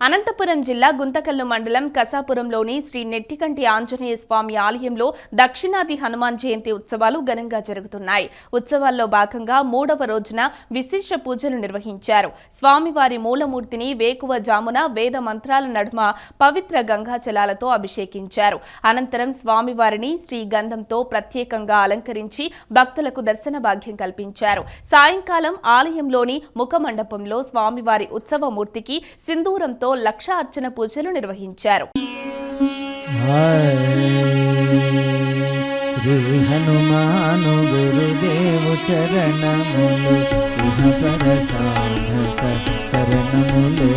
అనంతపురం జిల్లా గుంతకల్లు మండలం కసాపురంలోని శ్రీ నెట్టికంటి ఆంజనేయ స్వామి ఆలయంలో దక్షిణాది హనుమాన్ జయంతి ఉత్సవాలు ఘనంగా జరుగుతున్నాయి. ఉత్సవాల్లో భాగంగా మూడవ రోజున విశేష పూజలు నిర్వహించారు. స్వామివారి మూలమూర్తిని వేకువ జామున వేద మంత్రాల నడుమ పవిత్ర గంగాజలాలతో అభిషేకించారు. అనంతరం స్వామివారిని శ్రీ గంధంతో ప్రత్యేకంగా అలంకరించి భక్తులకు దర్శన భాగ్యం కల్పించారు. సాయంకాలం ఆలయంలోని ముఖమండపంలో స్వామివారి ఉత్సవమూర్తికి సింధూరంతో లక్ష అర్చన పూజలు నిర్వహించారు. హాయ్. శ్రీ హనుమాను గురుదేవు చరణములు ఇహపర సాధక శరణములు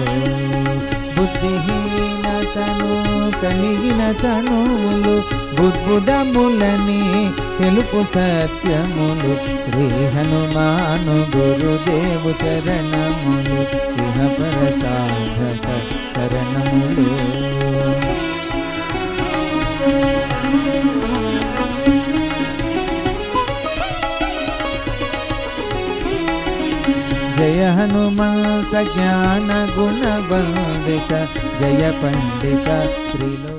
బుద్ధిహీనతను కలిగిన తనువులు బుద్బుదములని తెలుపు సత్యములు. శ్రీ హనుమాను గురుదేవు చరణములు ఇహపర సాధక శరణములు జయ హనుమంత జ్ఞాన గుణ వందిత జయ పండిత త్రిలో